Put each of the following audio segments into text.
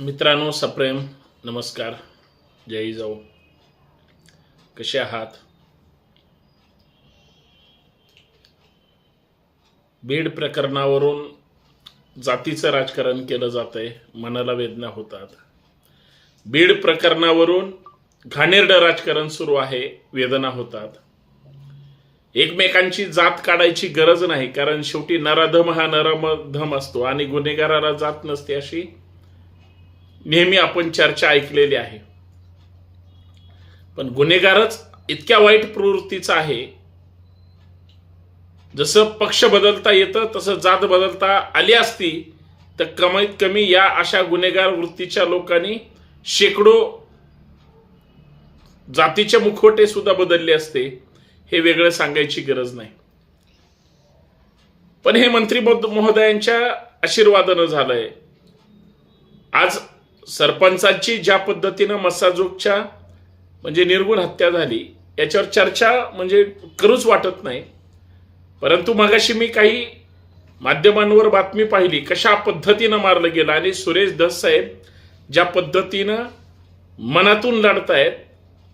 मित्रांनो सप्रेम नमस्कार. जय जाऊ. कसे आहात? बीड प्रकरणावरून जातीचं राजकारण केलं जात आहे मनाला वेदना होतात. बीड प्रकरणावरून घाणेरडं राजकारण सुरू आहे वेदना होतात. एकमेकांची जात काढायची गरज नाही कारण शेवटी नराधम हा नराधम असतो आणि गुन्हेगाराला जात नसते अशी नेहमी आपण चर्चा ऐकलेली आहे. पण गुन्हेगारच इतक्या वाईट प्रवृत्तीचा आहे. जसं पक्ष बदलता येतं तसं जात बदलता आली असती तर कमीत कमी या अशा गुन्हेगार वृत्तीच्या लोकांनी शेकडो जातीचे मुखवटे सुद्धा बदलले असते हे वेगळं सांगायची गरज नाही. पण हे मंत्री महोदयांच्या आशीर्वादानं झालंय. आज सरपंचाची ज्या पद्धतीनं मसाजोगच्या म्हणजे निर्गुण हत्या झाली याच्यावर चर्चा म्हणजे करूच वाटत नाही. परंतु मगाशी मी काही माध्यमांवर बातमी पाहिली कशा पद्धतीनं मारलं गेलं आणि सुरेश दस साहेब ज्या पद्धतीनं मनातून लढतायत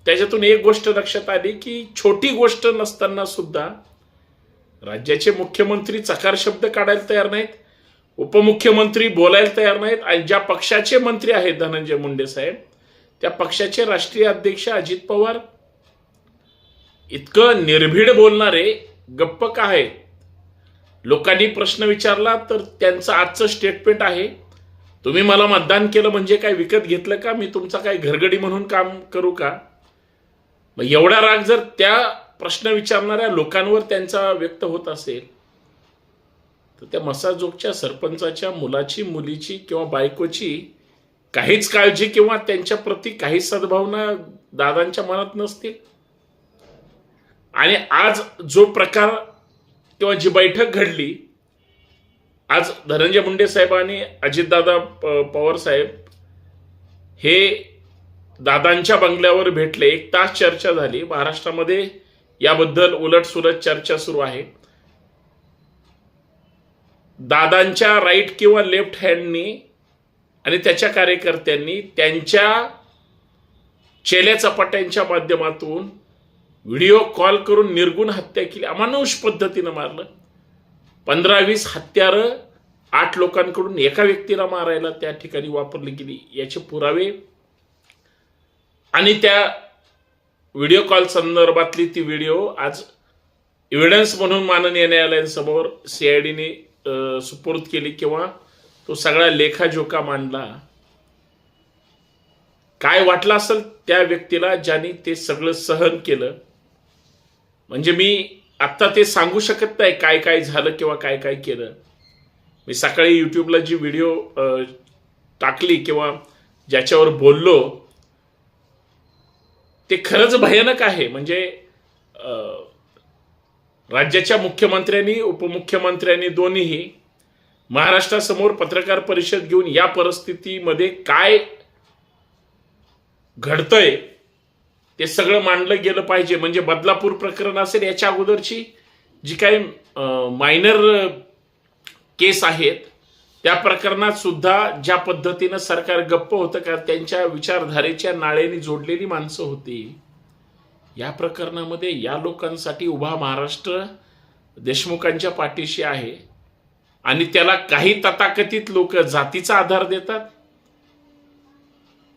त्याच्यातून एक गोष्ट लक्षात आली की छोटी गोष्ट नसताना सुद्धा राज्याचे मुख्यमंत्री चकार शब्द काढायला तयार नाहीत. उपमुख्यमंत्री बोलायला तयार नाहीत. आणि ज्या पक्षाचे मंत्री आहेत धनंजय मुंडे साहेब त्या पक्षाचे राष्ट्रीय अध्यक्ष अजित पवार इतकं निर्भीड बोलणारे गप्प का आहे लोकांनी प्रश्न विचारला तर त्यांचं आजचं स्टेटमेंट आहे तुम्ही मला मतदान केलं म्हणजे काय विकत घेतलं का? मी तुमचा काय घरगडी म्हणून काम करू का? मग एवढा राग जर त्या प्रश्न विचारणाऱ्या लोकांवर त्यांचा व्यक्त होत असेल तर त्या मसाजोगच्या सरपंचाच्या मुलाची मुलीची किंवा बायकोची काहीच काळजी किंवा त्यांच्या प्रती काही सद्भावना दादांच्या मनात नसतील आणि आज जो प्रकार किंवा जी बैठक घडली आज धनंजय मुंडे साहेब आणि अजितदादा पवार साहेब हे दादांच्या बंगल्यावर भेटले. एक तास चर्चा झाली. महाराष्ट्रामध्ये याबद्दल उलटसुलट चर्चा सुरू आहे. दादांच्या राईट किंवा लेफ्ट हँडनी आणि त्याच्या कार्यकर्त्यांनी त्यांच्या चेल्या चपाट्यांच्या माध्यमातून व्हिडिओ कॉल करून निर्गुण हत्या केली. अमानुष पद्धतीनं मारलं. पंधरा वीस हत्यारं आठ लोकांकडून एका व्यक्तीला मारायला त्या ठिकाणी वापरली गेली. याचे पुरावे. आणि त्या व्हिडिओ कॉल संदर्भातली ती व्हिडिओ आज एव्हिडन्स म्हणून माननीय न्यायालयांसमोर सीआयडीने सुपूर्द केली किंवा तो सगळा लेखाजोखा मांडला काय वाटलं असेल त्या व्यक्तीला ज्यांनी ते सगळं सहन केलं? म्हणजे मी आत्ता ते सांगू शकत नाही काय काय झालं किंवा काय काय केलं. मी सकाळी युट्यूबला जी व्हिडिओ टाकली किंवा ज्याच्यावर बोललो ते खरंच भयानक आहे. म्हणजे राज्याच्या मुख्यमंत्र्यांनी उपमुख्यमंत्र्यांनी दोन्हीही महाराष्ट्रासमोर पत्रकार परिषद घेऊन या परिस्थितीमध्ये काय घडतंय ते सगळं मांडलं गेलं पाहिजे. म्हणजे बदलापूर प्रकरण असेल याच्या अगोदरची जी काही मायनर केस आहेत त्या प्रकरणात सुद्धा ज्या पद्धतीनं सरकार गप्प होतं का त्यांच्या विचारधारेच्या नाळेने जोडलेली माणसं होती. या प्रकरणामध्ये या लोकांसाठी उभा महाराष्ट्र देशमुखांच्या पाठीशी आहे. आणि त्याला काही तथाकथित लोक जातीचा आधार देतात.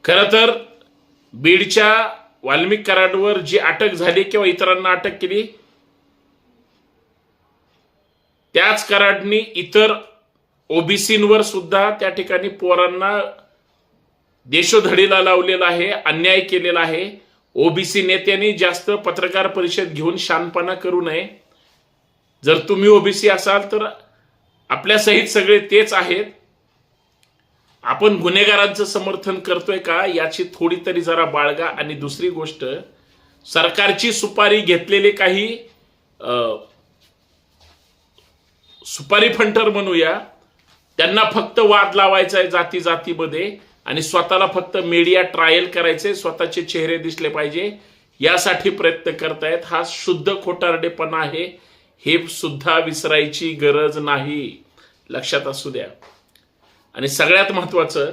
खर तर बीडच्या वाल्मिक कराडवर जी अटक झाली किंवा इतरांना अटक केली त्याच कराडनी इतर ओबीसींवर सुद्धा त्या ठिकाणी पोरांना देशोधडीला लावलेला आहे अन्याय केलेला आहे. ओबीसी नेत्यांनी जास्त पत्रकार परिषद घेऊन शानपणा करू नये. जर तुम्ही ओबीसी असाल तर आपल्या सहित सगळे तेच आहेत. आपण गुन्हेगारांचं समर्थन करतोय का याची थोडी तरी जरा बाळगा. आणि दुसरी गोष्ट सरकारची सुपारी घेतलेले काही सुपारी फंटर म्हणूया त्यांना फक्त वाद लावायचा आहे जाती जातीमध्ये आणि स्वतःला फक्त मीडिया ट्रायल करायचे स्वतःचे चेहरे दिसले पाहिजे. यासाठी प्रयत्न करतायत. हा शुद्ध खोटारडेपणा आहे. हे सुद्धा विसरायची गरज नाही. लक्षात असू द्या. आणि सगळ्यात महत्वाचं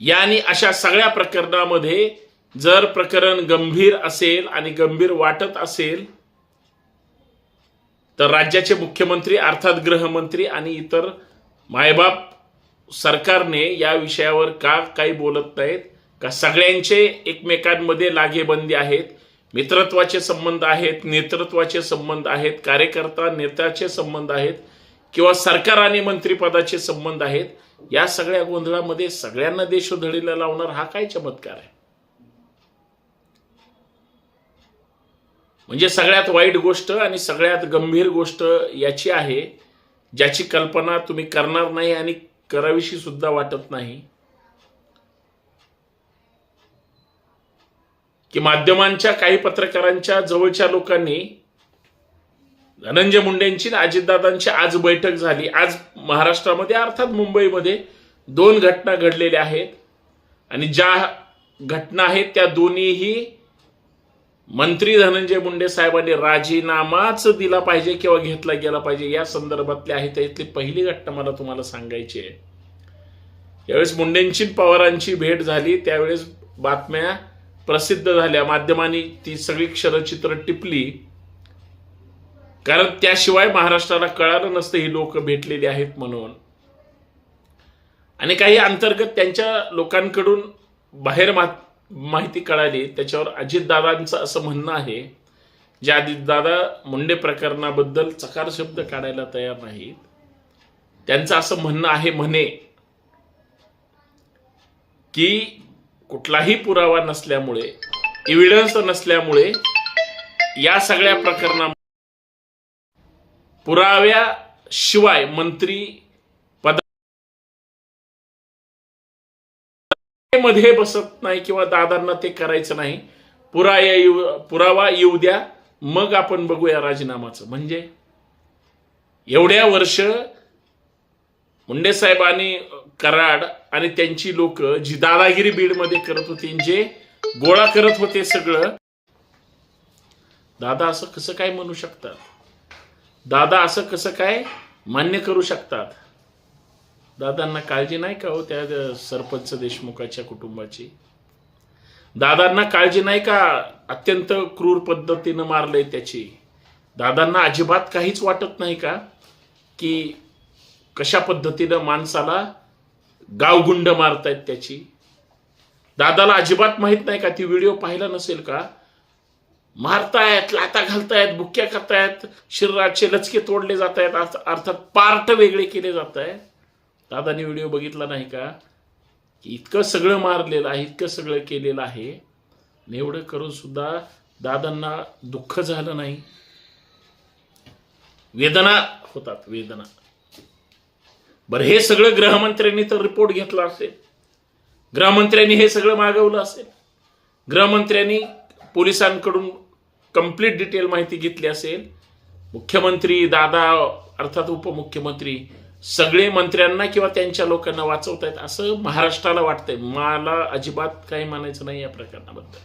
या आणि अशा सगळ्या प्रकरणामध्ये जर प्रकरण गंभीर असेल आणि गंभीर वाटत असेल तर राज्याचे मुख्यमंत्री अर्थात गृहमंत्री आणि इतर मायबाप सरकारने या विषयावर का काही बोलत नाहीत? का सगळ्यांचे एकमेकांमध्ये लागेबंदी आहेत? मित्रत्वाचे संबंध आहेत नेतृत्वाचे संबंध आहेत कार्यकर्ता नेत्याचे संबंध आहेत किंवा सरकार आणि मंत्रिपदाचे संबंध आहेत? या सगळ्या गोंधळामध्ये सगळ्यांना देशोधडीला लावणार हा काय चमत्कार आहे? म्हणजे सगळ्यात वाईट गोष्ट आणि सगळ्यात गंभीर गोष्ट याची आहे ज्याची कल्पना तुम्ही करणार नाही आणि करावीशी सुद्धा वाटत नाही. की माध्यमांच्या काही पत्रकारांच्या जवळच्या लोकांनी धनंजय मुंडेंची आणि अजितदादांची आज बैठक झाली. आज महाराष्ट्रामध्ये अर्थात मुंबईमध्ये दोन घटना घडलेल्या आहेत. आणि ज्या घटना आहेत त्या दोन्हीही मंत्री धनंजय मुंडे साहेबांनी राजीनामाच दिला पाहिजे किंवा घेतला गेला पाहिजे या संदर्भातली आहे त्यातली पहिली घटना मला तुम्हाला सांगायची आहे. यावेळेस मुंडेंची पवारांची भेट झाली त्यावेळेस बातम्या प्रसिद्ध झाल्या. माध्यमांनी ती सगळी क्षरचित्र टिपली. कारण त्याशिवाय महाराष्ट्राला कळालं नसतं ही लोक भेटलेली आहेत म्हणून. आणि काही अंतर्गत त्यांच्या लोकांकडून बाहेर मात माहिती कळाली. त्याच्यावर अजितदादांचं असं म्हणणं आहे जे अजितदादा मुंडे प्रकरणाबद्दल चकार शब्द काढायला तयार नाहीत. त्यांचं असं म्हणणं आहे म्हणे की कुठलाही पुरावा नसल्यामुळे एव्हिडन्स नसल्यामुळे या सगळ्या प्रकरणा पुराव्याशिवाय मंत्री मध्ये बसत नाही किंवा दादांना ते करायचं नाही. पुरा येऊ पुरावा येऊ द्या. मग आपण बघूया राजीनामाचं. म्हणजे एवढ्या वर्ष मुंडे साहेबांनी कराड आणि त्यांची लोक जी दादागिरी बीडमध्ये करत होती जे गोळा करत होते सगळं दादा असं कसं काय म्हणू शकतात? दादा असं कसं काय मान्य करू शकतात? दादांना काळजी नाही का हो त्या सरपंच देशमुखाच्या कुटुंबाची? दादांना काळजी नाही का अत्यंत क्रूर पद्धतीनं मारलंय त्याची? दादांना अजिबात काहीच वाटत नाही का की कशा पद्धतीनं माणसाला गावगुंड मारतायत त्याची? दादाला अजिबात माहीत नाही का? ती व्हिडिओ पाहिला नसेल का? मारतायत लाता घालतायत बुक्क्या करतायत शरीराचे लचके तोडले जात आहेत अर्थात पार्ट वेगळे केले जात आहेत दादाने व्हिडिओ बघितला नाही का? की इतकं सगळं मारलेलं आहे इतकं सगळं केलेलं आहे. आणि एवढं करून सुद्धा दादांना दुःख झालं नाही. वेदना होतात वेदना. बरं हे सगळं गृहमंत्र्यांनी तर रिपोर्ट घेतला असेल. गृहमंत्र्यांनी हे सगळं मागवलं असेल. गृहमंत्र्यांनी पोलिसांकडून कंप्लीट डिटेल माहिती घेतली असेल. मुख्यमंत्री दादा अर्थात उपमुख्यमंत्री सगळे मंत्र्यांना किंवा त्यांच्या लोकांना वाचवतायत असं महाराष्ट्राला वाटतंय. मला अजिबात काही म्हणायचं नाही या प्रकरणाबद्दल.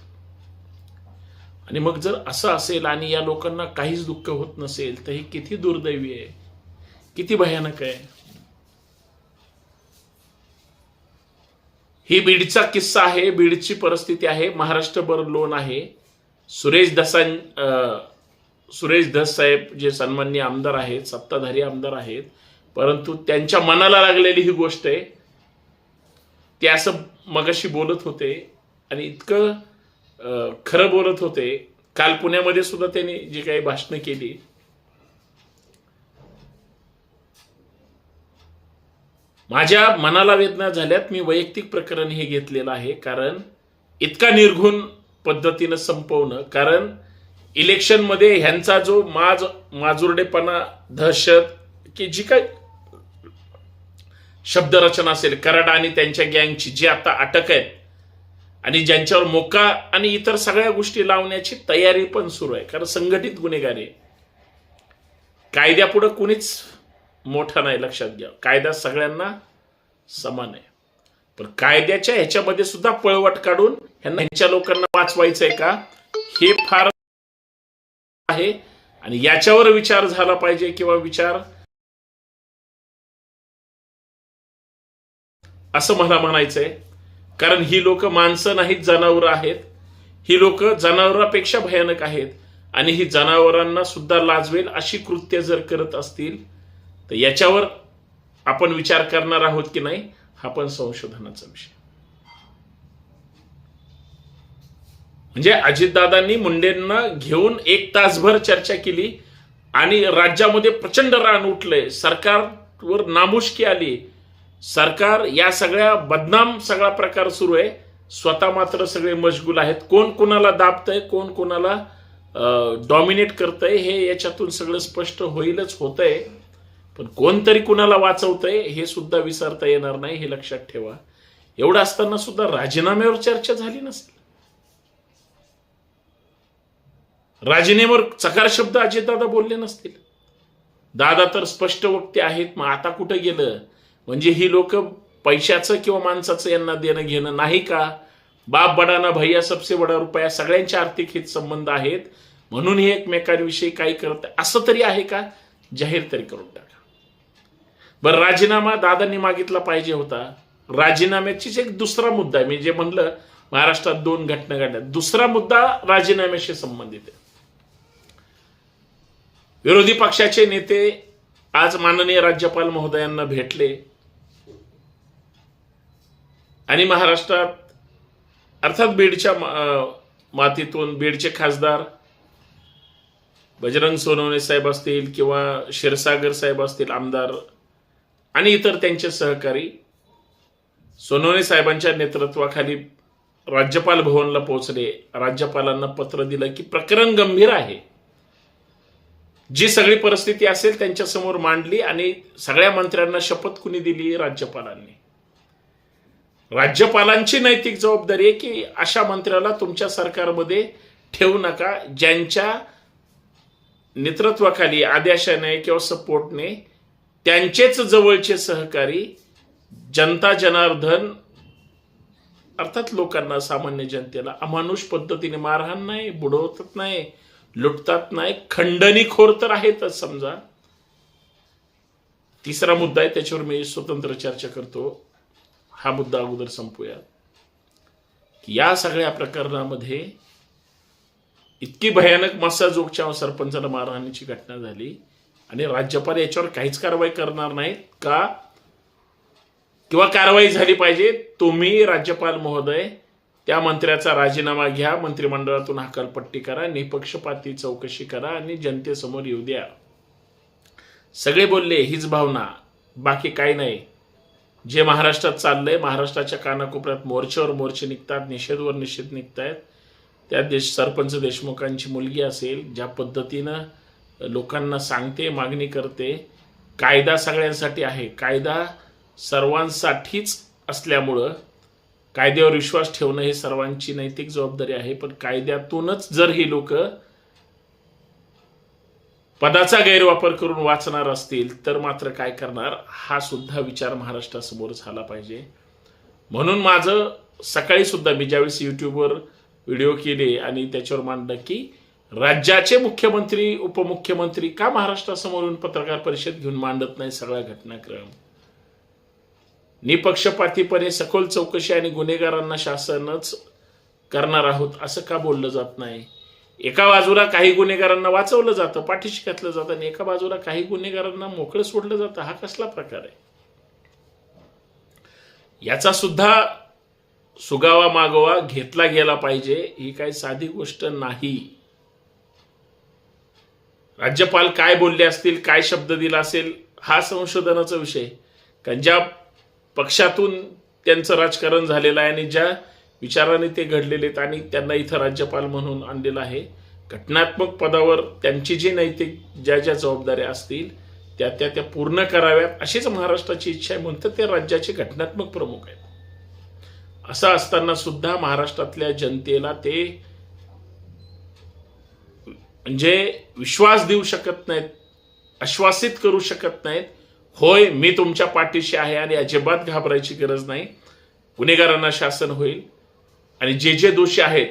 आणि मग जर असं असेल आणि या लोकांना काहीच दुःख होत नसेल तर हे किती दुर्दैवी आहे. किती भयानक आहे. ही बीडचा किस्सा आहे. बीडची परिस्थिती आहे. महाराष्ट्रभर लोन आहे. सुरेश दसां सुरेश धस साहेब जे सन्मान्य आमदार आहेत सत्ताधारी आमदार आहेत परंतु त्यांच्या मनाला लागलेली ही गोष्ट आहे. ते असं मगाशी बोलत होते आणि इतकं खरं बोलत होते. काल पुण्यामध्ये सुद्धा त्यांनी जी काही भाषणं केली. माझ्या मनाला वेदना झाल्यात. मी वैयक्तिक प्रकरण हे घेतलेलं आहे. कारण इतका निर्घुण पद्धतीनं संपवणं. कारण इलेक्शनमध्ये ह्यांचा जो माज माजुरडेपणा दहशत की जी काय शब्दरचना असेल कराड आणि त्यांच्या गँगची जी आता अटक आहेत आणि ज्यांच्यावर मोका आणि इतर सगळ्या गोष्टी लावण्याची तयारी पण सुरू आहे कारण संघटित गुन्हेगारी कायद्यापुढं कुणीच मोठा नाही लक्षात घ्या. कायदा सगळ्यांना समान आहे. पण कायद्याच्या ह्याच्यामध्ये सुद्धा पळवट काढून ह्यांना ह्यांच्या लोकांना वाचवायचंय का? हे फार आहे. आणि याच्यावर विचार झाला पाहिजे किंवा विचार असं मला म्हणायचंय. कारण ही लोक माणसं नाहीत जनावरं आहेत. ही लोक जनावरांपेक्षा भयानक आहेत. आणि ही जनावरांना सुद्धा लाजवेल अशी कृत्य जर करत असतील तर याच्यावर आपण विचार करणार आहोत की नाही हा पण संशोधनाचा विषय. म्हणजे अजितदादांनी मुंडेंना घेऊन एक तासभर चर्चा केली आणि राज्यामध्ये प्रचंड रान उठलंय. सरकारवर नामुष्की आली. सरकार या सगळ्या बदनाम सगळा प्रकार सुरू आहे. स्वतः मात्र सगळे मशगूल आहेत. कोण कोणाला दाबतंय कोण कोणाला डॉमिनेट करतंय हे याच्यातून सगळं स्पष्ट होईलच होतंय. पण कोणतरी कुणाला वाचवतंय हे सुद्धा विसरता येणार नाही हे लक्षात ठेवा. एवढं असताना सुद्धा राजीनाम्यावर चर्चा झाली नसेल. राजीनाम्यावर चकार शब्द अजितदादा बोलले नसतील. दादा तर स्पष्ट वक्ते आहेत मग आता कुठं गेलं? म्हणजे ही लोक पैशाचं किंवा माणसाचं यांना देणं घेणं नाही का? बाप बडाना भैया सबसे बडा रुपया सगळ्यांचे आर्थिक हित संबंध आहेत. म्हणून हे एकमेकांविषयी काही करत असं तरी आहे का? जाहीर तरी करून टाका. बरं राजीनामा दादांनी मागितला पाहिजे होता. राजीनाम्याचीच एक दुसरा मुद्दा आहे. मी जे म्हणलं महाराष्ट्रात दोन घटना घडल्या. दुसरा मुद्दा राजीनाम्याशी संबंधित आहे. विरोधी पक्षाचे नेते आज माननीय राज्यपाल महोदयांना भेटले. आणि महाराष्ट्रात अर्थात बीडच्या मातीतून बीडचे खासदार बजरंग सोनवणे साहेब असतील किंवा क्षीरसागर साहेब असतील आमदार आणि इतर त्यांचे सहकारी सोनवणे साहेबांच्या नेतृत्वाखाली राज्यपाल भवनला पोहोचले. राज्यपालांना पत्र दिलं की प्रकरण गंभीर आहे. जी सगळी परिस्थिती असेल त्यांच्यासमोर मांडली आणि सगळ्या मंत्र्यांना शपथ कुणी दिली? राज्यपालांनी. राज्यपालांची नैतिक जबाबदारी आहे की अशा मंत्र्याला तुमच्या सरकारमध्ये ठेवू नका ज्यांच्या नेतृत्वाखाली आदेशाने किंवा सपोर्टने त्यांचेच जवळचे सहकारी जनता जनार्दन अर्थात लोकांना सामान्य जनतेला अमानुष पद्धतीने मारहाण नाही बुडवतात नाही लुटतात नाही खंडणीखोर तर आहेतच समजा. तिसरा मुद्दा आहे त्याच्यावर मी स्वतंत्र चर्चा करतो. हा मुद्दा अगोदर संपूया की या सगळ्या प्रकरणामध्ये इतकी भयानक मस्साजोगच्या सरपंचाला मारहाणीची घटना झाली आणि राज्यपाल याच्यावर काहीच कारवाई करणार नाहीत का? किंवा कारवाई झाली पाहिजे? तुम्ही राज्यपाल महोदय त्या मंत्र्याचा राजीनामा घ्या मंत्रिमंडळातून हकालपट्टी करा निपक्षपाती चौकशी करा आणि जनतेसमोर येऊ द्या. सगळे बोलले हीच भावना बाकी काही नाही. जे महाराष्ट्रात चाललंय महाराष्ट्राच्या कानाकोपऱ्यात मोर्चेवर मोर्चे निघतात निषेधवर निषेध निघतायत. त्या देश सरपंच देशमुखांची मुलगी असेल ज्या पद्धतीनं लोकांना सांगते मागणी करते कायदा सगळ्यांसाठी आहे. कायदा सर्वांसाठीच असल्यामुळं कायद्यावर विश्वास ठेवणं हे सर्वांची नैतिक जबाबदारी आहे पण कायद्यातूनच जर ही लोक पदाचा गैरवापर करून वाचणार असतील तर मात्र काय करणार? हा सुद्धा विचार महाराष्ट्रासमोर झाला पाहिजे. म्हणून माझं सकाळी सुद्धा मी ज्यावेळेस युट्यूबवर व्हिडिओ केले आणि त्याच्यावर मांडलं की राज्याचे मुख्यमंत्री उपमुख्यमंत्री का महाराष्ट्रासमोरून पत्रकार परिषद घेऊन मांडत नाही सगळा घटनाक्रम? निपक्षपातीपणे सखोल चौकशी आणि गुन्हेगारांना शासनच करणार आहोत असं का बोललं जात नाही? एका बाजूला काही गुन्हेगारांना वाचवलं जातं पाठीशी घातलं जातं आणि एका बाजूला काही गुन्हेगारांना मोकळं सोडलं जातं हा कसला प्रकार आहे? याचा सुद्धा सुगावा मागोवा घेतला गेला पाहिजे ही काही साधी गोष्ट नाही. राज्यपाल काय बोलले असतील काय शब्द दिला असेल हा संशोधनाचा विषय. कारण ज्या पक्षातून त्यांचं राजकारण झालेलं आहे आणि ज्या विचाराने ते घडलेले आहेत आणि त्यांना इथं राज्यपाल म्हणून आणलेलं आहे. घटनात्मक पदावर त्यांची जी नैतिक ज्या ज्या जबाबदाऱ्या असतील त्या त्या त्या पूर्ण कराव्यात अशीच महाराष्ट्राची इच्छा आहे. म्हणतात ते राज्याचे घटनात्मक प्रमुख आहेत. असं असताना सुद्धा महाराष्ट्रातल्या जनतेला ते म्हणजे विश्वास देऊ शकत नाहीत आश्वासित करू शकत नाहीत. होय मी तुमच्या पाठीशी आहे आणि अजिबात घाबरायची गरज नाही. गुन्हेगारांना शासन होईल. आणि जे जे दोषी आहेत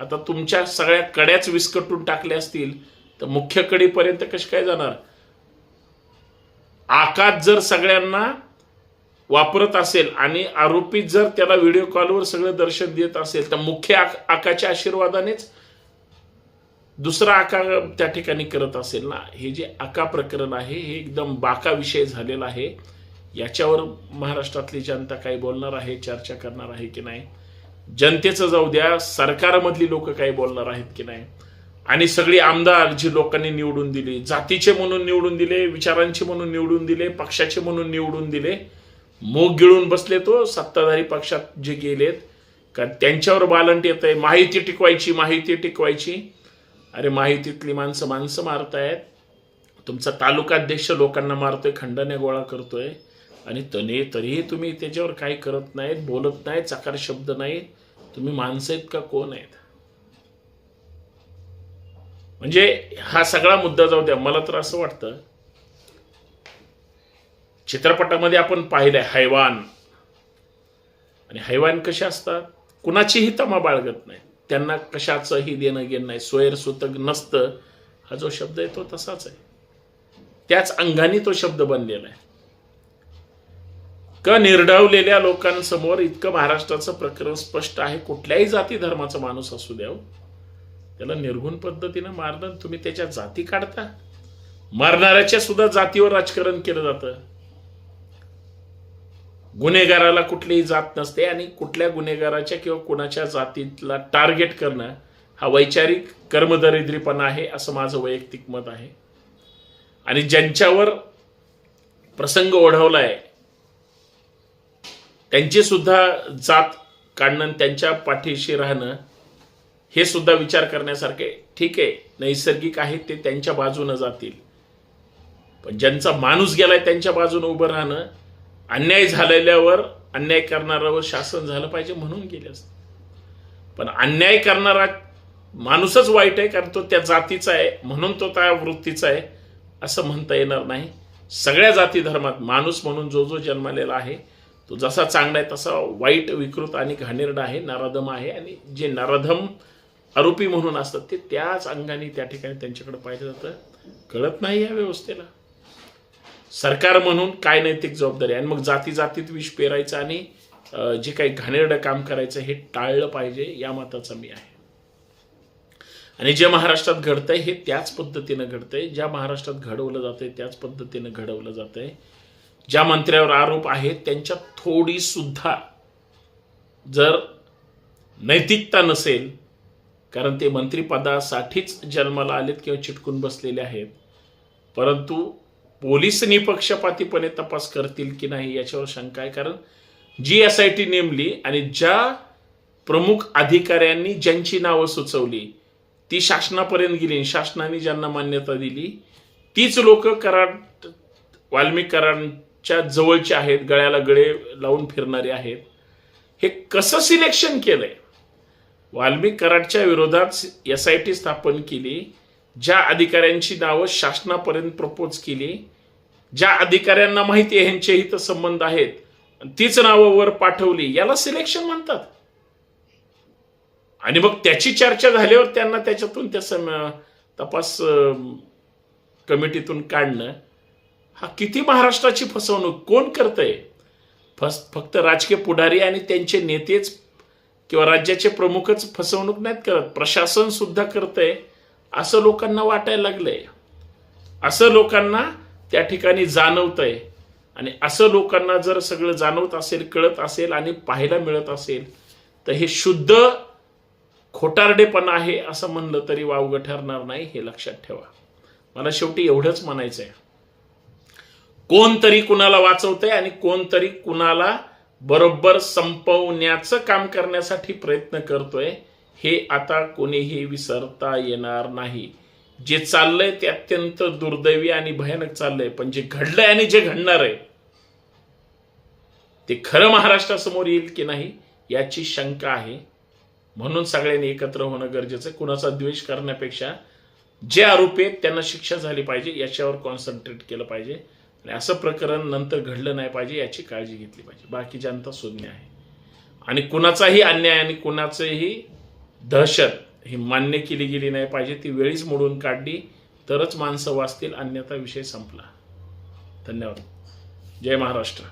आता तुमच्या सगळ्या कड्याच विस्कटून टाकल्या असतील तर मुख्य कडीपर्यंत कसे काय जाणार? आकात जर सगळ्यांना वापरत असेल आणि आरोपी जर त्याला व्हिडिओ कॉलवर सगळं दर्शन देत असेल तर मुख्य आक- आकाच्या आशीर्वादानेच दुसरा आका त्या ठिकाणी करत असेल ना? हे जे आका प्रकरण आहे हे एकदम बाका विषय झालेला आहे. याच्यावर महाराष्ट्रातली जनता काही बोलणार आहे चर्चा करणार आहे की नाही? जनतेचं जाऊ द्या सरकारमधली लोक काही बोलणार आहेत की नाही? आणि सगळी आमदार जी लोकांनी निवडून दिली जातीचे म्हणून निवडून दिले विचारांचे म्हणून निवडून दिले पक्षाचे म्हणून निवडून दिले मोग गिळून बसले तो सत्ताधारी पक्षात जे गेलेत. का त्यांच्यावर बालंट येत आहे माहिती टिकवायची माहिती टिकवायची. अरे माहितीतली माणसं माणसं मारतायत. तुमचा तालुकाध्यक्ष लोकांना मारतोय खंडने गोळा करतोय. आणि तने तरीही तुम्ही त्याच्यावर काही करत नाहीत बोलत नाहीत चकार शब्द नाहीत. तुम्ही माणसं आहेत का कोण आहेत? म्हणजे हा सगळा मुद्दा जाऊ द्या. मला तर असं वाटतं चित्रपटामध्ये आपण पाहिलंय हैवान. आणि हैवान कसे असतात? कुणाचीही तमा बाळगत नाही. त्यांना कशाचंही देणं घेणं नाही. सोयर सुतक नसतं. हा जो शब्द आहे तो तसाच आहे. त्याच अंगाने तो शब्द बनलेला आहे. का निर्ढावलेल्या लोकांसमोर इतकं महाराष्ट्राचं प्रकरण स्पष्ट आहे. कुठल्याही जाती धर्माचा माणूस असू द्या हो. त्याला निर्गुण पद्धतीनं मारणं तुम्ही त्याच्या जाती काढता. मारणाऱ्याच्या सुद्धा जातीवर राजकारण केलं जातं. गुन्हेगाराला कुठलीही जात नसते आणि कुठल्या गुन्हेगाराच्या किंवा कुणाच्या जातीतला टार्गेट करणं हा वैचारिक कर्मदरिद्रीपणा आहे असं माझं वैयक्तिक मत आहे. आणि ज्यांच्यावर प्रसंग ओढवलाय त्यांची सुद्धा जात काढणं त्यांच्या पाठीशी राहणं हे सुद्धा विचार करण्यासारखे ठीक आहे. नैसर्गिक आहे ते त्यांच्या बाजूनं जातील. पण ज्यांचा माणूस गेलाय त्यांच्या बाजूनं उभं राहणं अन्याय झालेल्यावर अन्याय करणाऱ्यावर शासन झालं पाहिजे म्हणून गेले असते. पण अन्याय करणारा माणूसच वाईट आहे कारण तो त्या जातीचा आहे म्हणून तो त्या वृत्तीचा आहे असं म्हणता येणार नाही. सगळ्या जाती धर्मात माणूस म्हणून जो जो जन्मलेला आहे तो जसा चांगला आहे तसा वाईट विकृत आणि घाणेरडा आहे नराधम आहे. आणि जे नराधम आरोपी म्हणून असतात ते त्याच अंगाने त्या ठिकाणी त्यांच्याकडे पाहिलं जातं. कळत नाही या व्यवस्थेला. सरकार म्हणून काय नैतिक जबाबदारी आणि मग जाती जातीत विष पेरायचं आणि जे काही घाणेरडं काम करायचं हे टाळलं पाहिजे या मताचा मी आहे. आणि जे महाराष्ट्रात घडतंय हे त्याच पद्धतीनं घडतंय. ज्या महाराष्ट्रात घडवलं जातंय त्याच पद्धतीनं घडवलं जातंय. ज्या मंत्र्यावर आरोप आहेत त्यांच्या थोडी सुद्धा जर नैतिकता नसेल कारण ते मंत्रिपदासाठीच जन्माला आलेत किंवा चिटकून बसलेले आहेत परंतु पोलीस निपक्षपातीपणे तपास करतील की नाही याच्यावर शंका आहे. कारण जी एस आय टी नेमली आणि ज्या प्रमुख अधिकाऱ्यांनी ज्यांची नावं सुचवली ती शासनापर्यंत गेली शासनाने ज्यांना मान्यता दिली तीच लोक कराड वाल्मिक च्या जवळचे आहेत गळ्याला गळे लावून फिरणारे आहेत. हे कसं सिलेक्शन केलंय? वाल्मिक कराडच्या विरोधात एस आय टी स्थापन केली ज्या अधिकाऱ्यांची नावं शासनापर्यंत प्रपोज केली ज्या अधिकाऱ्यांना माहिती आहे ह्यांचे हित संबंध आहेत तीच नावं वर पाठवली. याला सिलेक्शन म्हणतात. आणि मग त्याची चर्चा झाल्यावर त्यांना त्याच्यातून त्या तपास कमिटीतून काढणं हा किती महाराष्ट्राची फसवणूक? कोण करतंय? फस फक्त राजकीय पुढारी आणि त्यांचे नेतेच किंवा राज्याचे प्रमुखच फसवणूक नाहीत करत. प्रशासन सुद्धा करतंय. असं लोकांना वाटायला लागलंय. असं लोकांना त्या ठिकाणी जाणवतंय. आणि असं लोकांना जर सगळं जाणवत असेल कळत असेल आणि पाहायला मिळत असेल तर हे शुद्ध खोटारडेपणा आहे असं म्हणलं तरी वावगं ठरणार नाही हे लक्षात ठेवा. मला शेवटी एवढंच म्हणायचं आहे कोणतरी कुणाला वाचवतंय आणि कोणतरी कुणाला बरोबर संपवण्याचं काम करण्यासाठी प्रयत्न करतोय हे आता कोणीही विसरता येणार नाही. जे चाललंय ते अत्यंत दुर्दैवी आणि भयानक चाललंय पण जे घडलंय आणि जे घडणार आहे ते खरं महाराष्ट्रासमोर येईल की नाही याची शंका आहे. म्हणून सगळ्यांनी एकत्र होणं गरजेचं आहे. कुणाचा द्वेष करण्यापेक्षा जे आरोपी आहेत त्यांना शिक्षा झाली पाहिजे याच्यावर कॉन्सन्ट्रेट केलं पाहिजे. आणि असं प्रकरण नंतर घडलं नाही पाहिजे याची काळजी घेतली पाहिजे. बाकी जनता शून्य आहे. आणि कुणाचाही अन्याय आणि कुणाचंही दहशत ही मान्य केली गेली नाही पाहिजे. ती वेळीच मोडून काढली तरच माणसं वाचतील अन्यथा विषय संपला. धन्यवाद. जय महाराष्ट्र.